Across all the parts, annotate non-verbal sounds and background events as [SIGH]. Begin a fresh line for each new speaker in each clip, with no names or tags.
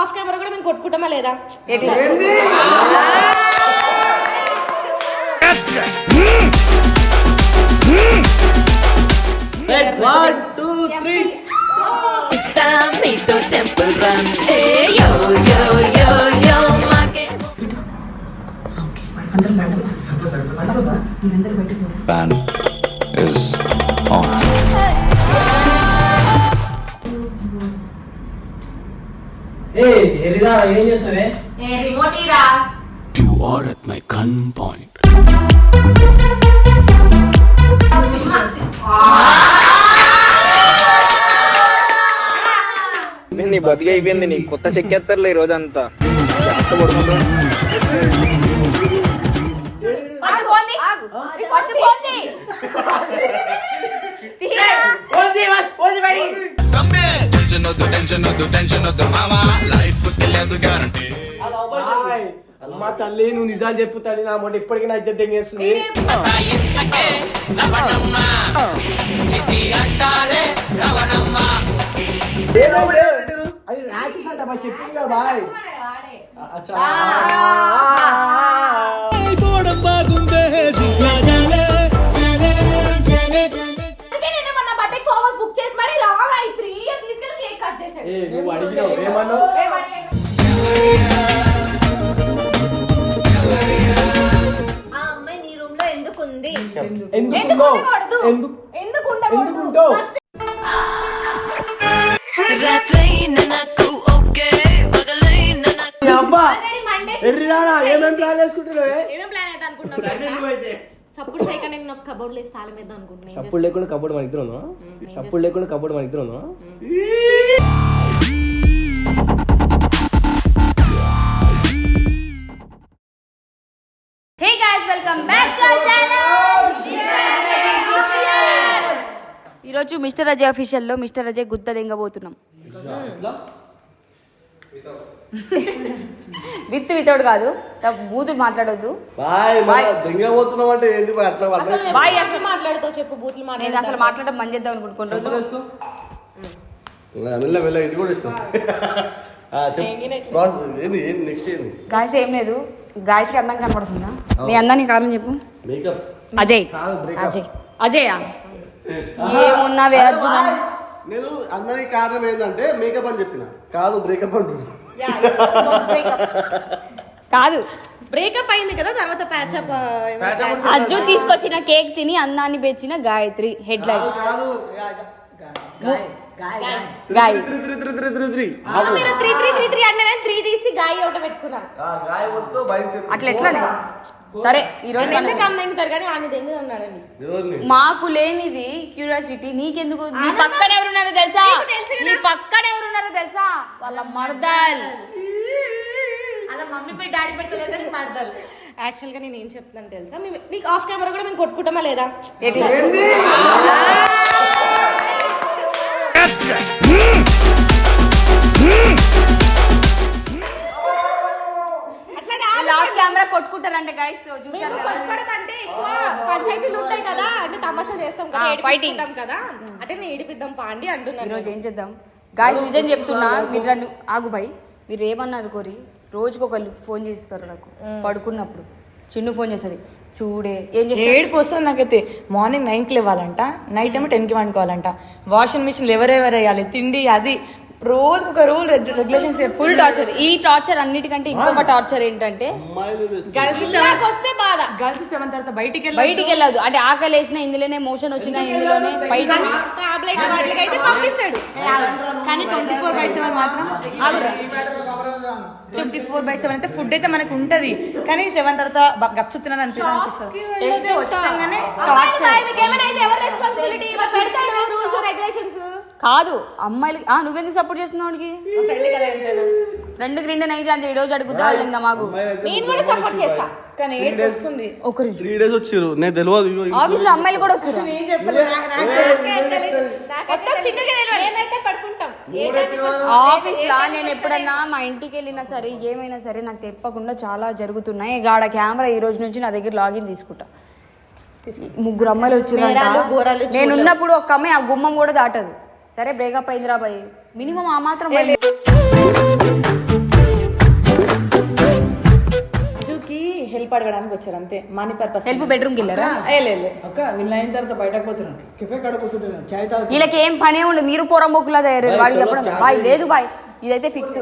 Of camera కూడా మేము కొట్టుకుంటామా లేదా?
ఏంటి?
వన్ టూ త్రీ
ఇస్తా మీతో టెంపుల్ రన్. ఏ యో యో యో యో మాకే.
Ban is on.
ఏ ఎరిదా ఏం చేస్తావే
You are at my gunpoint.
నీ బతికి అయిపోయింది నీ కొత్త చెక్కేస్తారులే ఈ రోజంతా
టెన్షన్ వద్దు టెన్షన్ వద్దు టెన్షన్ వద్దు మామా లైఫ్కి లేదు గ్యారంటీ.
అమ్మా తల్లి నువ్వు నిజాలు చెప్పు తల్లి నా మొట్ట ఇప్పటికీ నా ఇజ్జత్ తెంగేస్తుంది. అది మా చెప్పింది కదా బాయ్ అచ్చా. అడిగినావు? ఏమన్నావు?
ఆ అమ్మాయి నీ రూమ్లో ఎందుకు ఉంది
ఎందుకు ఎందుకు
ఎందుకు?
ఎందుకు ఉంటావు
రాత్రైన నాకు ఓకే పగలైన నాకు
ఈ అబ్బా!
మండే
ఎర్రిరానా ఏమేం ప్లాన్ చేసుకుంటున్నావే
ఏమేం ప్లాన్ అయితే అనుకుంటున్నావు సప్పుడు సైకిల్ నేను ఒక కబోర్డ్ లేసి తాళం వేద్దాం అనుకుంటున్నాను
చప్పుడు లేకుండా కబోర్డ్ మన ఇద్దరు చప్పుడు లేకుండా కబోర్డ్ మన ఇద్దరు
welcome back to our channel. ఈరోజు మిస్టర్ అజయ్ అఫీషియల్లో మిస్టర్ అజయ్ దెంగబోతున్నాం విత్ వితౌట్ కాదు. త- బూతులు మాట్లాడొద్దు.
బాయ్ మన దెంగ పోతున్నాం అంటే బాయ్? అట్లా
బాయ్ అసలు మాట్లాడుతావు చెప్పు బూతులు
నేను అసలు మాట్లాడడం బంద్ చేద్దాం అనుకుంటున్నాను.
మెల్ల మెల్ల ఇది కూడా ఇష్టం [LAUGHS] ప్రాసెస్ ఏంది ఏంది? నెక్స్ట్ ఏంది?
గాయస్ ఏం లేదు. గాయస్కి అందం కనపడుతుందా నీ అందానికి కారణం చెప్పు.
మేకప్
అజయ్.
కాదు బ్రేకప్
అజయ్. అజయ్? ఏమున్నావే అర్జున
నేను అందరికి కారణం ఏంటంటే మేకప్ అని చెప్పిన. కాదు బ్రేకప్ అంటున్నా.
కాదు.
బ్రేకప్ అయింది కదా తర్వాత ప్యాచప్
అజ్జు తీసుకొచ్చిన కేక్ తిని అందాన్ని పెంచిన గాయత్రి. హెడ్ లైన్
కాదు.
గాయ
త్రి త్రి త్రి త్రి త్రి త్రి.
మీరు త్రీ త్రీ త్రీ త్రీ అంటే నేను త్రీ తీసి గాయ ఒకటి పెట్టుకున్నాను
అట్లా ఎట్లానే? సరే ఈ రోజు మనం
ఎందుకు కానీ ఆయన
మాకు లేనిది క్యూరియాసిటీ. నీకెందుకు? నీ పక్కన ఎవరున్నారో తెలుసా? నీ పక్కన ఎవరున్నారో తెలుసా? వాళ్ళ మర్దల్. అలా మమ్మీ పెట్టి డాడీ పెట్టలేదు మర్దల్.
యాక్చువల్గా నేను ఏం చెప్తున్నాను తెలుసా? మేము నీకు ఆఫ్ కెమెరా కూడా మేము కొట్టుకుంటామా లేదా?
కెమెరా కొట్టుకుంటారంట గైస్ చూసారు
కొట్టుకోవడం అంటే ఎక్కువ పంచాయతీలు ఉంటాయి కదా అంటే తమాషా చేస్తాం కదా ఏడిపించుకుంటాం కదా. అంటే నేను ఏడిపిద్దాం పాండి అంటున్నాను
ఈరోజు ఏం చేద్దాం? గాయస్ నిజం చెప్తున్నా మీరు నన్ను ఆగు బాయ్. మీరు ఏమన్నారు కోరి? రోజుకి ఒకళ్ళు ఫోన్ చేస్తారు నాకు పడుకున్నప్పుడు. చిన్ను ఫోన్ చేస్తుంది చూడే ఏం చేస్తాడు
ఏడుపు వస్తుంది నాకైతే. మార్నింగ్ నైన్కి లేవాలంట నైట్ ఏమో టెన్కి వండుకోవాలంట వాషింగ్ మిషన్ ఎవరెవరు వేయాలి? తిండి అది. రోజు ఒక రూల్ రెగ్యులేషన్స్
ఫుల్ టార్చర్ ఈ టార్చర్ అన్నిటికంటే ఇంకొక టార్చర్ ఏంటంటే.
నాకు వస్తే బాధ.
గర్ల్స్ సెవెన్ తర్వాత బయటికి వెళ్ళి
బయటికి వెళ్ళదు అంటే ఆకలి వేసినా ఇందులోనే మోషన్ వచ్చినా ఇందులోనే బయట
టాబ్లెట్ వాటికి అయితే పంపిస్తాడు.
కానీ ట్వంటీ ఫోర్ బై సెవెన్ మాత్రం. ట్వంటీ ఫోర్ బై సెవెన్ అయితే ఫుడ్ అయితే మనకు ఉంటది. కానీ సెవెన్ తర్వాత గప్చుప్ తినాలని అనిపి- అనిపిస్తుంది. టార్చర్
కాదు అమ్మాయిలు ఆ, నువ్వెందుకు సపోర్ట్ చేస్తున్నావు వాడికి?
ఫ్రెండ్ కదా ఎంతైనా.
రెండు గ్రిండ్ నైజ్ అంతే ఈ రోజు అడుగుతాడు ఇంకా మాకు.
నేను కూడా సపోర్ట్ చేస్తా
కానీ ఏడుపు వస్తుంది.
ఒక నిమిషం
త్రీ డేస్ వచ్చిర్రు. నేను తెలియదు ఇగో ఇగో.
ఆఫీస్లో అమ్మాయిలు కూడా వస్తారు
మొత్తం చిన్నగా తెలియదు
మేమైతే పడుకుంటాం.
ఆఫీస్ లా నేను ఎప్పుడన్నా మా ఇంటికి వెళ్ళినా సరే ఏమైనా సరే నాకు తెప్పకుండా చాలా జరుగుతున్నాయి. గాడ కెమెరా ఈ రోజు నుంచి నా దగ్గర లాగిన్ తీసుకుంటా. ముగ్గురు అమ్మాయిలు
నేరాలు, ఘోరాలు
వచ్చి నేను ఉన్నప్పుడు ఒక అమ్మాయి ఆ గుమ్మం కూడా దాటదు. సరే బ్రేకప్ అయిందిరా బాయ్. మినిమం ఆ మాత్రం అజుకి హెల్ప్
అడగడానికి వచ్చారు అంతే. మనీ పర్పస్
హెల్ప్ బెడ్రూమ్కి వెళ్ళారా?
బయటకు
వీళ్ళకి ఏం పనే ఉండదు. మీరు పోరం బొక్కులా తయారు వాడికి చెప్పడం బాయ్ లేదు బాయ్. ఇదైతే ఫిక్స్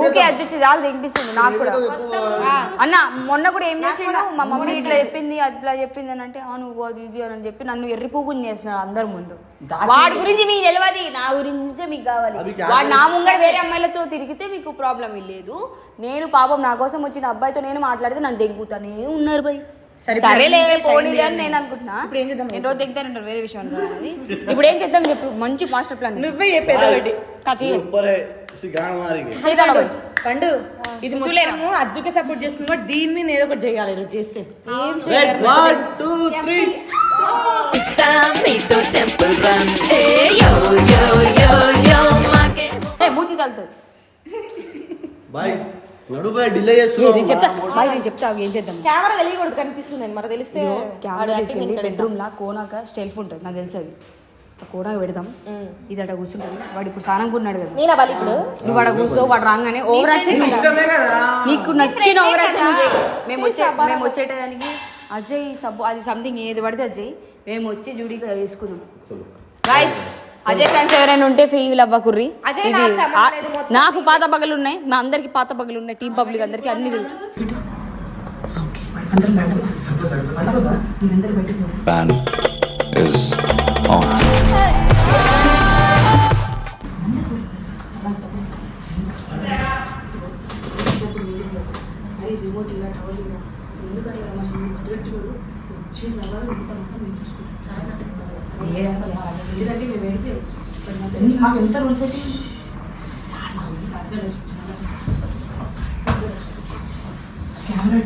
ఊకే అడ్జస్ట్ రాళ్ళు తెగిపిస్తుంది నాకు కూడా. అన్న మొన్న కూడా ఏం చేసిండు? మా మమ్మీ ఇట్లా చెప్పింది అట్లా చెప్పింది అని అంటే "ఆ, నువ్వు అది ఇది అని చెప్పి నన్ను ఎర్రి పువ్వుని చేస్తున్నాడు అందరి ముందు. వాడి గురించి మీకు తెలియదు నా గురించే మీకు కావాలి. వాడు నా ముంగడ వేరే అమ్మాయిలతో తిరిగితే మీకు ప్రాబ్లం లేదు. నేను పాపం నా కోసం వచ్చిన అబ్బాయితో నేను మాట్లాడితే నన్ను దెంగుతానే ఉన్నారు సరేలే పోనీలే అని నేను అనుకుంటున్నా.
ఇప్పుడు ఏం చేద్దాం?
నేను రోజు వేరే విషయం. ఇప్పుడు ఏం చేద్దాం చెప్పు మంచి మాస్టర్ ప్లాన్
నువ్వే చెప్పేది పండు ఇది
చూలేరా?
మొత్తము అజ్జుకే సపోర్ట్ చేస్తుంది కాబట్టి దీని మీద ఏదో ఒకటి చేయాలి చేస్తే. ఏం
టెంపుల్ రన్ ఏ యో యో యో యో మాకే.
ఏ మూతి తలుతుంది
బాయ్ నడుబాయ్ డిలే
నేను చెప్తా? బాయ్ నేను చెప్తా? ఏం చేద్దాం?
కెమెరా తెలియకూడదు కనిపిస్తుంది మరి తెలిస్తే.
బెడ్రూమ్ లా కోనాక స్టెల్ఫ్ ఉంటుంది నాకు తెలుసు అది. కోనాక పెడదాం. ఇది అక్కడ కూర్చుంటుంది. వాడు ఇప్పుడు స్నానం ఉన్నాడు కదా.
నేనా బలి ఇప్పుడు?
నువ్వు వాడు కూర్చో వాడు రాగానే ఓవర్ యాక్షన్ నీకు నచ్చిన ఓవర్ యాక్షన్. మేము వచ్చే మేము వచ్చే టయానికి అజయ్ సబ్బు అది సంథింగ్ ఏది పడితే అజయ్ మేము వచ్చి జుడిగా వేసుకున్నాం బాయ్ అజయ్ ఫ్యాన్స్ ఎవరైనా ఉంటే ఫీల్ అవ్వకుర్రి. ఇది
నాకు
పాత పగలు ఉన్నాయి. మా అందరికి పాత పగలు ఉన్నాయి. టీం పబ్లిక్ అందరికి అన్ని తెలుసు.
ఆన్ మాకు ఎంత
రూల్స్ అయితే కెమెరా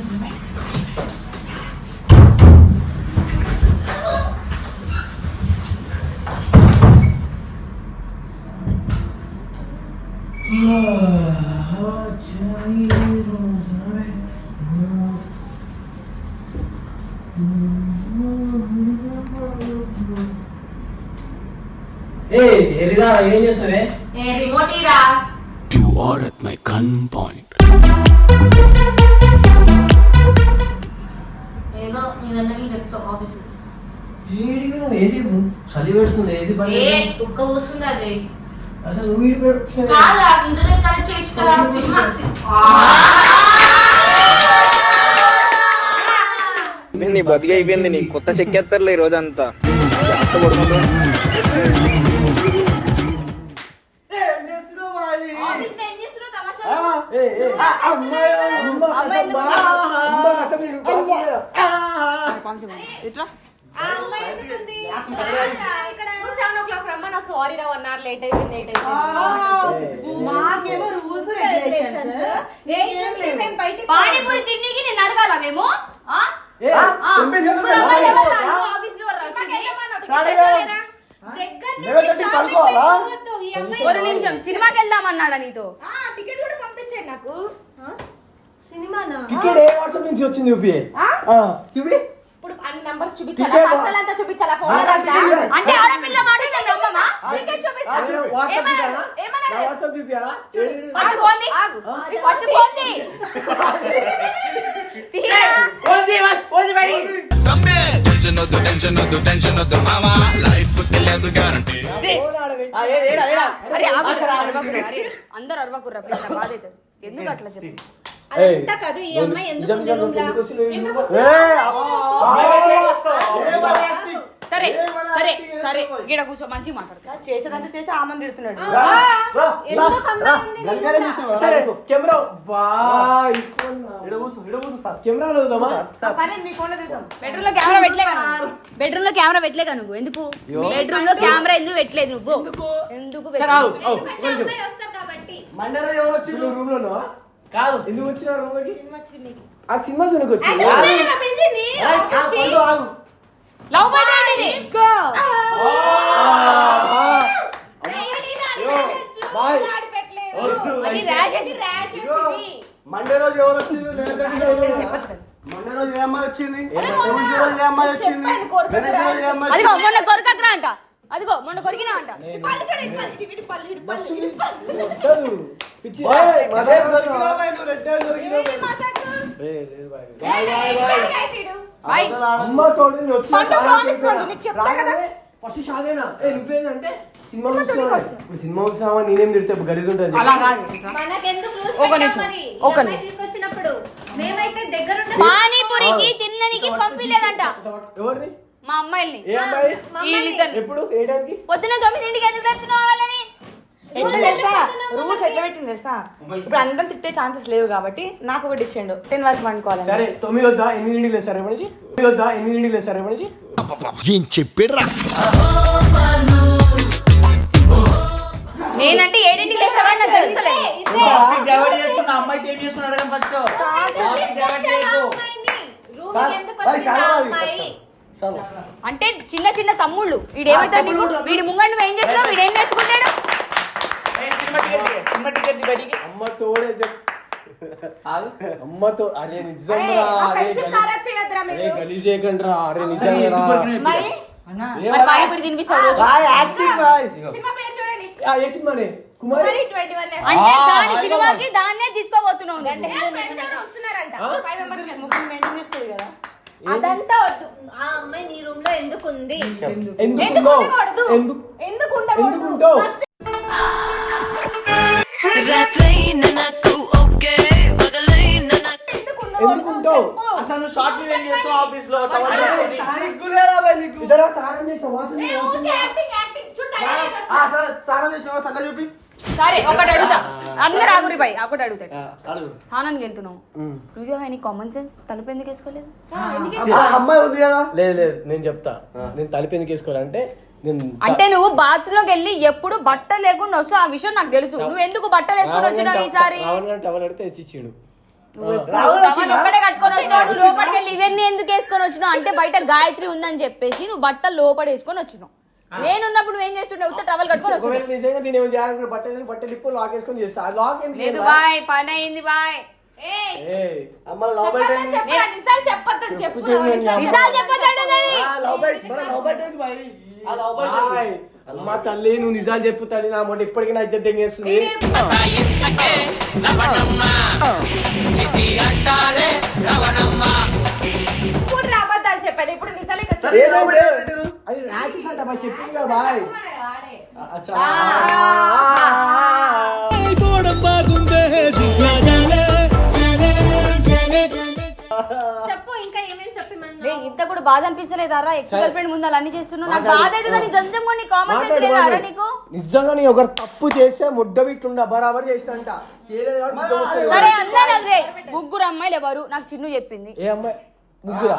ఏం చేస్తావే
ఏ రిమోట్ ఇరా.
You are at my gunpoint.
ఏదో నీ దగ్గర చెప్తావు ఆఫీస్
ఏడికి నువ్వు ఏసీ చలి పెడుతుంది ఏసీ పని
ఏ కుక్క కూస్తుంది అజయ్
అసలు నువ్వు వీడి పెడుతున్నావు
కాదు ఇంటర్నెట్ కనెక్ట్ చేయొచ్చు కదా సినిమా
అయిపోయింది బతికి అయిపోయింది నీ కొత్త చెక్కేస్తారులే ఈ రోజంతా.
రమ్మన్నా సారీ రా వన్ అవర్ లేట్ అయిపోయింది. లేట్ అయిపోయింది
మాకేమో రూల్స్ రెగ్యులేషన్స్
పానీపూరి తిండికి నేను అడగాల మేము? ఆ?
ఏ,
ఒక నిమిషం సినిమాకి వెళ్దామన్నాడా నీతో?
టికెట్ కూడా పంపించండి నాకు.
సినిమానా?
టికెట్ ఏ వాట్సాప్ నుంచి వచ్చింది చూపి. ఆ, చూపి.
ఇప్పుడు అన్ని నంబర్స్ చూపించాలా? పర్సనల్ అంతా చూపించాలా? ఫోన్ అంతా.
అంటే ఆడపిల్ల మాట నమ్మమా
టికెట్
వాట్సాప్ చూపియాలా?
ఫస్ట్ ఫోన్ ది. ఫోన్ ది.
టెన్షన్ వద్దు టెన్షన్ వద్దు టెన్షన్ వద్దు మావా లైఫ్ తెలియదు గ్యారంటీ.
అరే అందరు అరవకుర్రా ప్లీజ్ నా బాధ అవుతుంది ఎందుకు అట్లా చెప్పు
అదంతా కాదు ఈ అమ్మాయి ఎందుకు
సరే సరే? సరే గీడ కూర్చో మంచిగా మాట్లాడతా
చేసేదంతా చేసి ఆమెను తిడుతున్నాడు.
కెమెరా
బెడ్రూమ్లో కెమెరా పెట్టలేగా బెడ్రూమ్లో కెమెరా పెట్టలేగా నువ్వు. ఎందుకు? బెడ్రూమ్లో కెమెరా ఎందుకు పెట్టలేదు నువ్వు? ఎందుకు?
సరే
పెట్టలేదు?
ఆగు, ఆగు,
ఎందుకంటే
కొంచెం.
అమ్మాయి వస్తారు కాబట్టి.
మండలం ఎవరు వచ్చి నువ్వు రూమ్లో కాదు. ఎందుకు వచ్చిన రూమ్ ఆ సినిమా చూడకు వచ్చింది
పిలిచింది.
ఆగు.
లవ్ బర్డ్ ఏంటి ఇది?
బాయ్
అది ర్యాషెస్
మండే రోజు ఎవరు వచ్చింది మండే రోజు ఏ అమ్మాయి వచ్చింది రోజు ఏ అమ్మాయి వచ్చింది ఏ
అదిగో మొన్న కొరకక్రా అంట అదిగో మొన్న కొరికినా అంట
వచ్చింది? వద్దదు. పిచ్చి. బాయ్, మదే దొరికినావా? నువ్వు రెడ్ హ్యాండ్ దొరికినావా? ఏ, లేదు bye. Bye, bye, bye.
Bye
అమ్మ తోడు నేను వచ్చిన
పండు
చాలా
promise
చెప్పినా. ఏ నువ్వేందంటే సినిమా ఇప్పుడు నేనేం తిడితే? గలీజ్ ఉంటుంది
అలా కాదు. ఒక నిమిషం, ఒక.
తీసుకొచ్చినప్పుడు మేమైతే దగ్గర
పానీపూరికి తిన్ననికి పంపిలేదంట.
ఎవరిని?
మా అమ్మాయిల్ని.
ఎప్పుడు? ఏ టైంకి?
పొద్దున తొమ్మిదింటికి ఎందుకు వెళ్తున్నావు వాళ్ళని?
ఎట్లా తెలుసా రూల్స్ ఎట్లా పెట్టింది తెలుసా? ఇప్పుడు అందరం తిట్టే ఛాన్సెస్ లేవు కాబట్టి నాకు ఒకటి ఇచ్చిండు టెన్ వరకు పండుకోవాలి
సరే తొమ్మిది వద్దా? ఎనిమిదింటికి లేస్తారు రేపు నుంచి? తొమ్మిది వద్దా? ఎనిమిదింటికి లేస్తారు రేపు నుంచి?
ఏం చెప్పాడురా?
నేనంటే ఏడింటికి లేస్తావా నాకు
అమ్మాయి ఏం చేస్తున్నాడు ఫస్ట్?
చాలు.
అంటే చిన్న చిన్న తమ్ముళ్ళు. వీడు ఏమవుతాడు నీకు? వీడి ముంగడు నువ్వు ఏం చేస్తావు వీడు ఏం నేర్చుకుంటాడు?
టికెట్
అమ్మ తోడే అమ్మతో అరే అరే గలీజ్ చేయకండి అరే నిజంగా
పానీపూరి
సినిమానే? కుమారి?
సినిమాకి దాన్నే తీసుకోబోతున్నావు
అదంతా వద్దు. ఆ అమ్మాయి నీ రూమ్లో ఎందుకు ఉంది
ఎందుకు ఎందుకు
ఎందుకు
ఎందుకు ఉంటావు
రాత్రైన నాకు ఓకే పగలైన నాకు
ఎందుకు ఉంటావు
అసలు షార్ట్ ఫిల్మ్ ఏం చేస్తావు ఆఫీస్లో టవల్?
ఇద్దరా స్నానం చేసావు వాసన సరే స్నానం చేసావా సంగతి చూపి.
సరే ఒకటి అడుగుతా. అందరు ఆగురి బాయ్ ఒకటి అడుగుతాడు.
అడుగు.
స్నానానికి వెళ్తున్నావు. నువ్వు ఆయన కామన్ సెన్స్ తలుపు ఎందుకు వేసుకోలేదు?
అమ్మాయి ఉంది కదా. లేదు లేదు నేను చెప్తా. నేను తలుపు ఎందుకు వేసుకోవాలంటే
అంటే నువ్వు బాత్రూమ్లోకి వెళ్ళి ఎప్పుడు బట్ట లేకుండా వస్తావు ఆ విషయం నాకు తెలుసు. నువ్వు ఎందుకు బట్టలు వేసుకొని వచ్చినావు ఈసారి? ఒక్కడే కట్టుకొని వచ్చినావు నువ్వు లోపలికి వెళ్ళి ఇవన్నీ ఎందుకు వేసుకొని వచ్చినావు? అంటే బయట గాయత్రి ఉందని చెప్పేసి నువ్వు బట్టలు లోపల వేసుకొని వచ్చినావు. నేనున్నప్పుడు నువ్వేం చేస్తుండే ఉత్త టవల్ కట్టుకొని
ఒకవేళ నిజంగా దీని ఏమైనా చేయాలనుకుంటే బట్టలు బట్టలు ఇప్పు లాక్ వేసుకొని చేస్తా ఆ లాక్ ఎందుకు
లేదు? బాయ్ పని అయింది బాయ్
ఏయ్, అమ్మ లవ్ బైట్ ఏంది? చెప్పు చూడండి నీ అమ్మ.
నిజాలు చెప్పొద్దంటే మరి.
ఆ, లవ్ బైట్ మన లవ్ బైట్ ఏంది బాయ్? ఆ లవ్ బైట్ బాయ్. అమ్మ తల్లి నువ్వు నిజాలు చెప్పు తల్లి నా మొట్ట ఇప్పటికీ నా ఇజ్జత్ తెంగేస్తుంది
ఇప్పుడు అబద్ధాలు చెప్పాడు ఇప్పుడు నిజాలే
ఏదైతే అది అంట బాయ్ చెప్పింది కదా బాయ్. అచ్చా.
చెప్పు ఇంకా ఏమేమి చెప్పి
రే, ఇంత కూడా బాధ అనిపిస్తలేదారా ఎక్స్ గర్ల్ ఫ్రెండ్ ముందు అలా అన్ని చేస్తున్నావు? నాకు బాధ అయితే దానికి గంజం కొన్ని కామన్ సెన్స్
మాట్లాడు,
లేదారా
మాట్లాడు.
నీకు?
నిజంగా నీ ఒకరు తప్పు చేస్తే ముడ్డ బిట్టుండ బరాబర్ చేసినంట. చేయలేదు కాబట్టి ముద్ద వస్తుంది.
సరే అందరూ అదే ముగ్గురు అమ్మాయిలు ఎవరు? నాకు చిన్ను చెప్పింది.
ఏ అమ్మాయి? ముగ్గురా?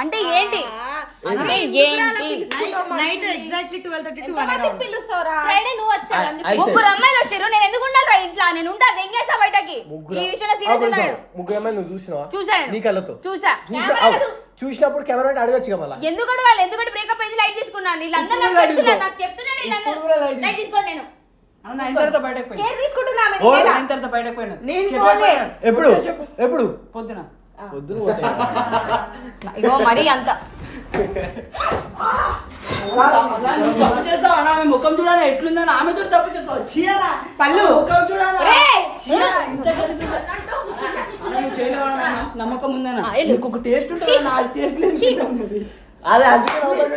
అంటే ఏంటి? అంటే ఏంటి?
Night exactly twelve thirty two
పిలుస్తావురా?
Friday నువ్వు వచ్చావు
ముగ్గురు అమ్మాయిలు వచ్చారు. నేను ఎందుకు ఉండాలి ఇంట్లో? నేను ఉంటా ఎంగేసా బయటకి.
ముగ్గురు?
ఈ విషయంలో సీరియస్ ఉన్నాడు.
ముగ్గురు అమ్మాయి నువ్వు చూసినావా?
చూశాను.
నీ కళ్ళతో?
చూసా.
చూసినప్పుడు కెమెరా అడగచ్చు కదా
ఎందుకు అడగాలి? ఎందుకంటే బ్రేకప్ అయింది లైట్ తీసుకున్నాను. వీళ్ళందరూ నాకు నాకు చెప్తున్నాను వీళ్ళందరూ. లైట్ తీసుకోను నేను.
ఎప్పుడు? ఎప్పుడు?
పొద్దున.
పొద్దున పోతాయి
ఇగో మరీ అంత.
తప్పు చేస్తావు అన్న ఆమె ముఖం చూడాలి ఎట్లుందని ఆమె చూడు తప్పు చేస్తావు చీయరా?
పళ్ళు
ముఖం చూడాలి? నమ్మకం ఉందన్న? నీకు ఒక టేస్ట్ ఉంటుంది? నా టేస్ట్ లేదు.
అదే అందుకే నవ్వుతాడు.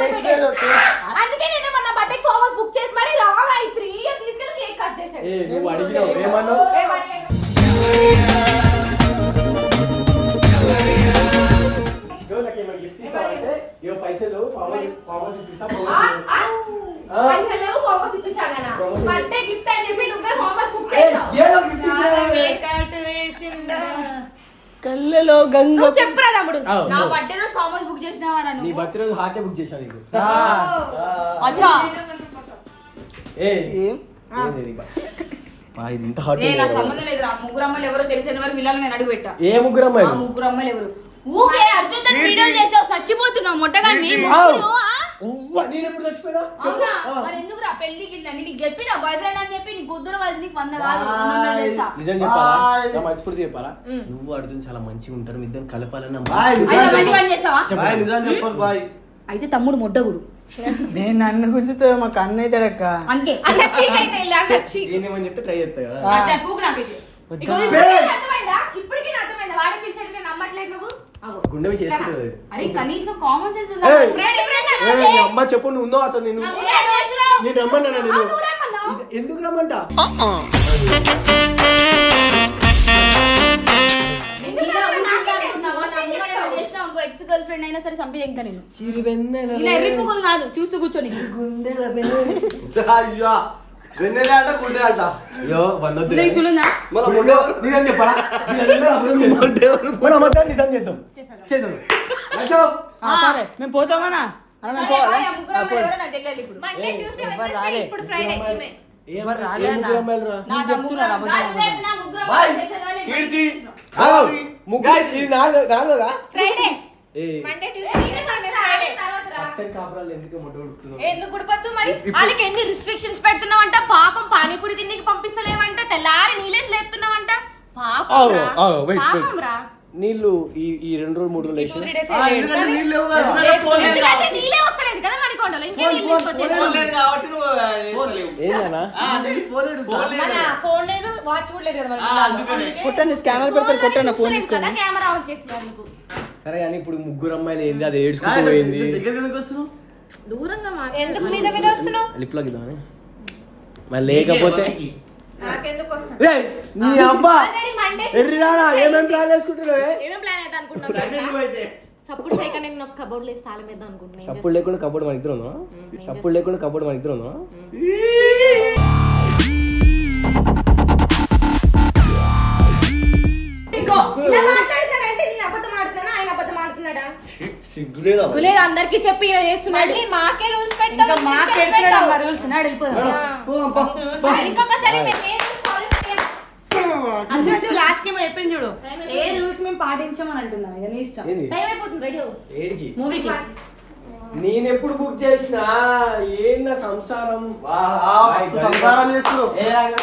టేస్ట్ లేదు, టేస్ట్.
అందుకే నేను మన బర్త్డే ఫార్మస్ బుక్ చేసి మరి రాంగ్ అయి త్రీ ఇయర్ తీసుకెళ్ళి కేక్ కట్
ఏ నువ్వు అడిగినావు ఏమన్నావు?
గంగ
నువ్వు చెప్పురా తమ్ముడు?
అవు,
నా. బర్త్డే రోజు ఫామ్ హౌస్ బుక్ చేసినావారా
నీ
నువ్వు?
బర్త్డే రోజు హార్టే బుక్ చేశాను నీకు.
అచ్చా.
ఏ
ఏం?
ఏంది ఇది? బా, ఇది ఇంత
నా సంబంధం లేదు రా. ముగ్గురు అమ్మాయిలు ఎవరో తెలిసిన వరకు వీళ్ళని నేను అడుగు పెట్టా.
ఏ ముగ్గురు
ఆ
అమ్మాయిలు
ముగ్గురు అమ్మాయిలు ఎవరు? ఊకే అర్జున్ వీడియో చేసావు చచ్చిపోతున్నావు మొట్టగాన్ని ముగ్గురు. ఆ?
ఉవ్వ, నేను ఎప్పుడు చచ్చిపోయినా?
అవునా?
ఆ.
మరి ఎందుకు రా పెళ్ళికి గిట్ల? నీకు చెప్పిన? బాయ్ ఫ్రెండ్ అని చెప్పి కలిసి నీకు వంద కాదు రెండు వందలు తెలుసా?
నిజం చెప్పాలా?
బాయ్.
నా మనస్ఫూర్తి చెప్పాలా? నువ్వు అర్జున్ చాలా మంచిగా ఉంటారు మీ ఇద్దరు కలపాలని
అయితే మంచి పని చేస్తావా?
బాయ్, నిజం చెప్పకు బాయ్.
అయితే తమ్ముడు మొడ్డగుడు.
నేను నన్ను గుంజుతా మాకు అన్న అవుతాడక్క
అన్న ఇలా
నేనేమని చెప్తే ట్రై చేస్తా కదా.
అంటే పూకు నాకైతే
ఇగో నీ
పేరే.
అర్థమైందా? ఇప్పుడు
చెప్తే నమ్మట్లేదు నువ్వు అగో.
గుండె మీద చేసుకుంటుంది
అరే కనీసం కామన్ సెన్స్. ఉందా?
నీ అమ్మ చెప్పు నువ్వు ఉందో అసలు నేను? నేను రమ్మన్నా నేను? ఎందుకు రమ్మంట?
ఎక్స్ గర్ల్ ఫ్రెండ్ అయినా సరే చంపి ఇంకా నేను ఇలా ఎర్రిపోకులు కాదు చూస్తూ కూర్చొని
గుండెల [LAUGHS] వెన్నెల. అంట గుండె అంట అయ్యో వన్నొద్దు
ఇందులో సులుందా
మన గుండె నిజం చెప్పరా మన అమ్మతో నిజం చేద్దాం. చేద్దాం లక్ష్యం.
ఆ, సరే మేము పోతామన్నా అన్న మేము పోవాలా? ఆ.
నాకు ఇప్పుడు.
మండే ట్యూస్డే
ఎవరు
వెడ్నెస్డే. ఇప్పుడు ఫ్రైడే ఈమె.
ఏం-
రాలే అన్న.
నాకు ఆ ముగ్గురు-
చెప్తున్నారు అబద్ధం, అబద్ధం.
లేదు, నా ముగ్గురు
బాయ్.
అమ్మాయిలు తెలిసేదా నేను
కీర్తి. ఆగు. ముగ్గురు ఇది నాలుగు నాలుగుగా
ఫ్రైడే
ఏ.
మండే ట్యూస్డే ఈమె ఫ్రైడే
ఎందుకు
గుడిపద్దు మరి? వాళ్ళకి ఎన్ని రిస్ట్రిక్షన్స్ పెడుతున్నావంట? పాపం పానీపూరి తిండికి పంపిస్తలేవంట? తెల్లారి నీలేసి లేపుతున్నావంట? పాపం
wait.
రా.
నీళ్ళు ఈ ఈ రెండు రోజులు మూడు రోజులు వేసి
three days
ఆ,
అయ్యాయి.
ఎందుకంటే నీళ్ళు లేవు కదా.
ఎందుకంటే నీళ్ళే వస్తలేదు. కదా మనకొండలో ఇంకే నీళ్ళు తీసుకొచ్చేసి
కాబట్టి నువ్వు వేస్తలేవు.
ఏందన్నా
మన ఫోన్ లేదు వాచ్ కూడా లేదు కదా మరి.
కొట్టండి స్కానర్ పెడతారు కొట్టండి ఫోన్
కదా కెమెరా ఆన్ చేసి అందుకు.
సరే కానీ ఇప్పుడు ముగ్గురు అమ్మాయిలు ఏంది? అది ఏడ్చుకుంటూ పోయింది.
దూరంగా మాట్లాడు.
ఎందుకు మీద మీద వస్తున్నావు?
లిప్ లాక్ ఇద్దామని. మరి లేకపోతే
నాకెందుకు వస్తాను
ఏయ్, నీ అబ్బా! ఎర్రిరానా ఏమేం ప్లాన్
చేయక నేను నాకు కబోర్డ్ లేసి తాళం వేద్దాం అనుకుంటున్నా. ఏం
చప్పుడు లేకుండా కబోర్డ్ మన ఇద్దరు చప్పుడు లేకుండా కబోర్డ్ మన ఇద్దరు
గులేదు అందరికి చెప్పి ఇలా చేస్తున్నాడు.
మాకే రూల్స్
ఇంకా
పెట్టావు
మాకు
restrictions
పెడుతున్నాడు
పెట్టావు.
అమ్మ rules. నాడు వెళ్ళిపోదాం.
పోదాం, పా, పా.
ఇంకొకసారి మేము ఏ rules follow చేయం.
అంజు అంజు లాస్ట్ ఏమో చెప్పింది చూడు. ఏ రూల్స్ మేము పాటించామని అంటున్నాం ఇక నీ ఇష్టం.
ఏంది?
టైం అయిపోతుంది రెడీ
ఏడికి?
మూవీకి
నేనెప్పుడు బుక్ చేసినా ఏందా సంసారం? సంసారం చేస్తున్నావు.